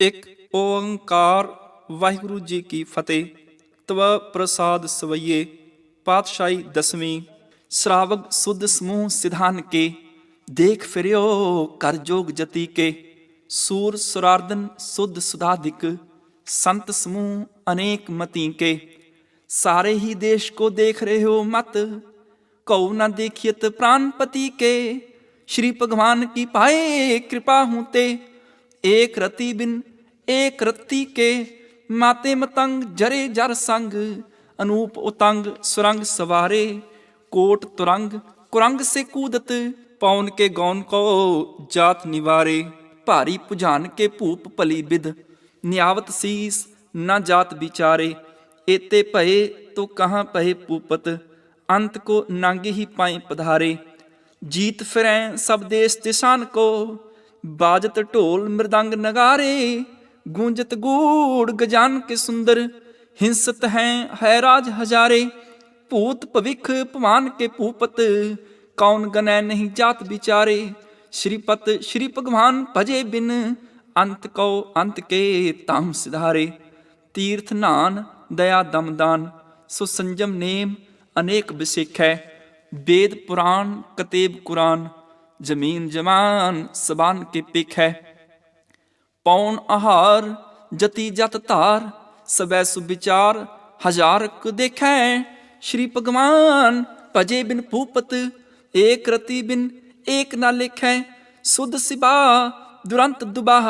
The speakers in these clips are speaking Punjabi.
ਇਕ ਓੰਕਾਰ, ਵਾਹਿਗੁਰੂ ਜੀ ਕੀ ਫਤਿਹ। ਤਵ ਪ੍ਰਸਾਦ ਸਵਈਏ, ਪਾਤਸ਼ਾਹੀ ਦਸਵੀਂ। ਸ਼ਰਾਵਕ ਸੁਧ ਸਮੂਹ ਸਿਧਾਨ ਕੇ, ਦੇਖ ਫਿਰਿਓ ਕਰ ਜੋਗ ਜਤੀ ਕੇ। ਸੂਰ ਸੁਰਾਰਦਨ ਸੁਧ ਸੁਧਾਦਿਕ ਸੰਤ ਸਮੂਹ ਅਨੇਕ ਮਤੀ ਕੇ। ਸਾਰੇ ਹੀ ਦੇਸ਼ ਕੋ ਦੇਖ ਰਹੇ ਹੋ ਮਤ ਕਉ ਨਾ ਦੇਖਿਤ ਪ੍ਰਾਨਪਤੀ ਕੇ। ਸ਼੍ਰੀ ਭਗਵਾਨ ਕੀ ਪਾਏ ਕਿਰਪਾ ਹੂੰ ਏਕ ਰਤੀ ਬਿਨ, ਏਕ ਰਤੀ ਕੇ, ਮਾਤੇ ਮਤੰਗ ਜਰੇ ਜਰ ਸੰਗ, ਅਨੂਪ ਉਤੰਗ ਸੁਰੰਗ ਸਵਾਰੇ, ਕੋਟ ਤੁਰੰਗ, ਕੁਰੰਗ ਸੇ ਕੂਦਤ, ਪੌਨ ਕੇ ਗੌਨ ਕੋ ਜਾਤ ਨਿਵਾਰੇ, ਭਾਰੀ ਪੁਝਾਨ ਕੇ ਭੂਪ ਭਲੀ ਬਿਦ, ਨਿਆਵਤ ਸੀਸ ਨਾ ਜਾਤ ਵਿਚਾਰੇ, ਏਤੇ ਭਏ ਤੋ ਕਹਾਂ ਭਏ ਪੂਪਤ ਅੰਤ ਕੋ ਨੰਗ ਹੀ ਪਾਏ ਪਧਾਰੇ, ਜੀਤ ਫਿਰੈ ਸਭ ਦੇਸ ਦਿਸ਼ਾਨ ਕੋ ਬਾਜਤ ਢੋਲ ਮਰਦੰਗ ਨਗਾਰੇ, ਗੂੰਜਤ ਗੂੜ ਗਜਾਨ ਕੇ ਸੁੰਦਰ, ਹਿੰਸਤ ਹੈ ਹੈ ਰਾਜ ਹਜ਼ਾਰੇ। ਭੂਤ ਭਵਿਖ ਭਵਾਨ ਕੇ ਭੂਪਤ, ਕੌਣ ਗਨੈ ਨਹੀਂ ਜਾਤ ਵਿਚਾਰੇ। ਸ਼੍ਰੀਪਤ, ਸ਼੍ਰੀ ਭਗਵਾਨ ਭਜੇ ਬਿਨ, ਅੰਤ ਕੋ ਅੰਤ ਕੇ ਤਾਮ ਸਿਧਾਰੇ। ਤੀਰਥ ਨਾਨ, ਦਇਆ ਦਮਦਾਨ ਸੋ ਸੰਜਮ ਨੇਮ ਅਨੇਕ ਵਿਸੇਖੈ ਵੇਦ ਪੁਰਾਣ, ਕਤੇਬ ਕੁਰਾਨ ਜ਼ਮੀਨ ਜਮਾਨ ਸਬਾਨ ਕੀ ਪਿਖ ਹੈ। ਪੌਣ ਆਹਾਰ ਜਤੀ ਜਤ ਧਾਰ, ਸਵੈ ਸੁਬਿਚਾਰ ਹਜ਼ਾਰ ਕੁ ਦੇਖੈ। ਸ਼੍ਰੀ ਭਗਵਾਨ ਭਜੇ ਬਿਨ ਭੂਪਤ, ਏਕ ਰਤੀ ਬਿਨ ਏਕ ਨਾ ਲਿਖੈ। ਸੁਧ ਸਿਬਾ ਦੁਰੰਤ ਦੁਬਾਹ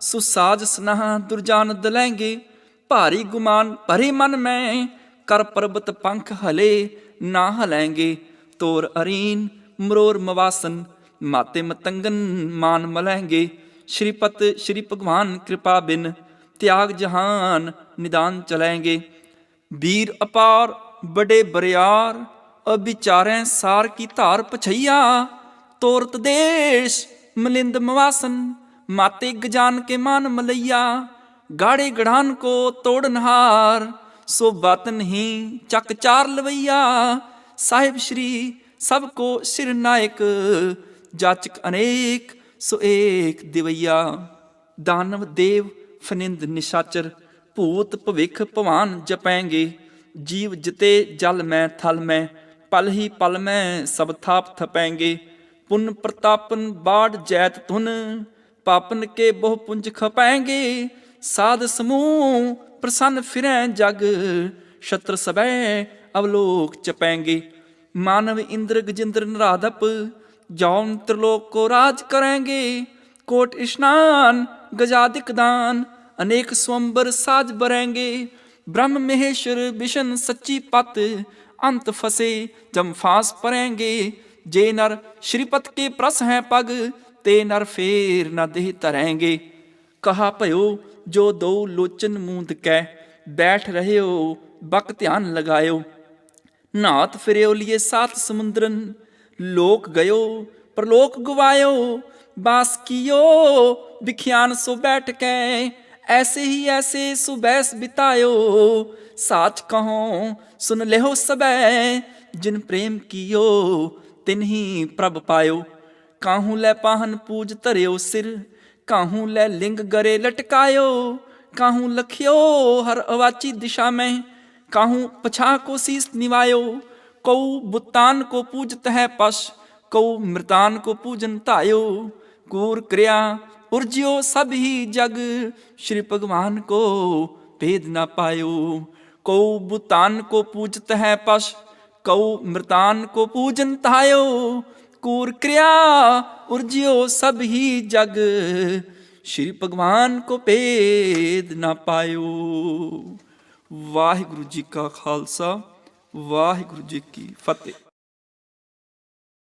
ਸੁਸਾਜ ਸਨਹ ਦੁਰਜਾਨ ਦਲੈਂਗੇ। ਭਾਰੀ ਗੁਮਾਨ ਭਰੀ ਮਨ ਮੈਂ, ਕਰ ਪਰਬਤ ਪੰਖ ਹਲੇ ਨਾ ਹਲੈਂਗੇ। ਤੋਰ ਅਰੀਨ, ਮਰੋਰ ਮਵਾਸਨ ਮਾਤੇ ਮਤੰਗਨ ਮਾਨ ਮਲਹਿੰਗੇ, ਸ਼੍ਰੀਪਤ, ਸ਼੍ਰੀ ਭਗਵਾਨ ਕਿਰਪਾ ਬਿਨ ਤਿਆਗ ਜਹਾਨ ਨਿਦਾਨ ਚਲੈਂਗੇ ਵੀਰ ਅਪਾਰ, ਬੜੇ ਬਰਿਆਰ ਅਬਿਚਾਰੈ ਸਾਰ ਕੀ ਧਾਰ ਪਛਈਆ। ਤੋਰਤ ਦੇਸ਼ ਮਲਿੰਦ ਮਵਾਸਨ, ਮਾਤੇ ਗਜਾਨ ਕੇ ਮਾਨ ਮਲਈਆ। ਗਾੜੇ ਗੜਾਨ ਕੋ ਤੋੜਨਹਾਰ ਸੋ ਬਤ ਨਹੀਂ ਚੱਕ ਚਾਰ ਲਵਈਆ। ਸਾਹਿਬ ਸ਼੍ਰੀ ਸਭ ਕੋ ਸਿਰ ਨਾਇਕ ਜਾਚਕ ਅਨੇਕ, ਸੋ ਏਕ ਦਿਵਈਆ। ਦਾਨਵ ਦੇਵ ਫਨਿੰਦ ਨਿਸ਼ਾਚਰ, ਭੂਤ ਭਵਿਖ ਭਵਾਨ ਜਪੈਂਗੇ। ਜੀਵ ਜਿਤੇ ਜਲ ਮੈਂ ਥਲ ਮੈਂ, ਪਲ ਹੀ ਪਲ ਮੈਂ ਸਭ ਥਾਪ ਥਪੈਂਗੇ। ਪੁਨ ਪ੍ਰਤਾਪਨ ਬਾੜ ਜੈਤ ਤੁਨ ਪਾਪਨ ਕੇ ਬਹੁ ਪੁੰਜ ਖਪੈਂਗੇ। ਸਾਧ ਸਮੂਹ ਪ੍ਰਸੰਨ ਫਿਰੈ ਜਗ ਸ਼ਤਰ ਸਬੈ ਅਵਲੋਕ ਚਪੈਂਗੇ ਮਾਨਵ ਇੰਦਰ ਗਜਿੰਦਰ ਨਰਾਧਪ ਜੌਨ ਤ੍ਰਿਲੋਕ ਕੋ ਰਾਜ ਕਰਾਂਗੇ, ਕੋਟ ਇਸ਼ਨਾਨ, ਗਜਾਦਿਕ ਦਾਨ, ਅਨੇਕ ਸਵੰਬਰ ਸਾਜ ਬਰਾਂਗੇ। ਬ੍ਰਹਮ ਮਹੇਸ਼ਰ ਵਿਸ਼ਨ ਸੱਚੀ ਪਤ, ਅੰਤ ਫਸੇ, ਜਮ ਫਾਸ ਪਰਾਂਗੇ ਜੇ ਨਰ ਸ਼੍ਰੀਪਤ ਕੇ ਪ੍ਰਸ ਹੈ ਪਗ, ਤੇ ਨਰ ਫੇਰ ਨ ਦੇਹ ਤਰੈਂਗੇ ਕਹਾ ਭਇਓ, ਜੋ ਦੋ ਲੋਚਨ ਮੂੰਦ ਕੈ, ਬੈਠ ਰਹਿਓ, ਬਕ ਧਿਆਨ ਲਗਾਇਓ। ਨਾਤ ਫਿਰਿਓ ਲਿਏ ਸਾਤ ਸਮੁੰਦਰਨ ਲੋਕ ਗਇਓ, ਪ੍ਰਲੋਕ ਗਵਾਇਓ, ਬਾਸ ਕੀਓ, ਵਿਖਿਆਨ ਸੋ ਬੈਠ ਕੇ, ਐਸੇ ਹੀ ਐਸੇ ਸੁਬੈਸ ਬਿਤਾਇਓ। ਸਾਚ ਕਹੋ, ਸੁਨ ਲਿਓ ਸਬੈ, ਜਿਨ ਪ੍ਰੇਮ ਕੀਓ ਤਿਨਹੀ ਪ੍ਰਭ ਪਾਇਓ। ਕਾਹੂ ਲੈ ਪਾਹਨ ਪੂਜ ਧਰਿਓ ਸਿਰ, ਕਾਹੂ ਲੈ ਲਿੰਗ ਗਰੇ ਲਟਕਾਇਓ। ਕਾਹੂ ਲਖਿਓ ਹਰ ਅਵਾਚੀ ਦਿਸ਼ਾ ਮੈਂ ਕਾਹੂ ਪਛਾ ਕੋ ਸੀਸ ਨਿਵਾਇਓ। ਕਉ ਬੁਤਾਨ ਕੋ ਪੂਜਤ ਹੈ ਪਸ, ਕਉ ਮ੍ਰਿਤਾਨ ਕੋ ਪੂਜਨ ਧਾਇਓ, ਕੂਰ ਕਰਿਆ ਉਰਜਿਓ ਸਭ ਹੀ ਜਗ, ਸ਼੍ਰੀ ਭਗਵਾਨ ਕੋ ਭੇਦ ਨਾ ਪਾਇਓ। ਕਉ ਬੁਤਾਨ ਕੋ ਪੂਜਤ ਹੈ ਪਸ, ਕਉ ਮ੍ਰਿਤਾਨ ਕੋ ਪੂਜਨ ਧਾਇਓ, ਕੂਰ ਕਰਿਆ ਉਰਜਿਓ ਸਭ ਹੀ ਜਗ, ਸ਼੍ਰੀ ਭਗਵਾਨ ਕੋ ਭੇਦ ਨਾ ਪਾਇਓ। ਵਾਹਿਗੁਰੂ ਜੀ ਕਾ ਖਾਲਸਾ। ਵਾਹਿਗੁਰੂ ਜੀ ਕੀ ਫਤਿਹ।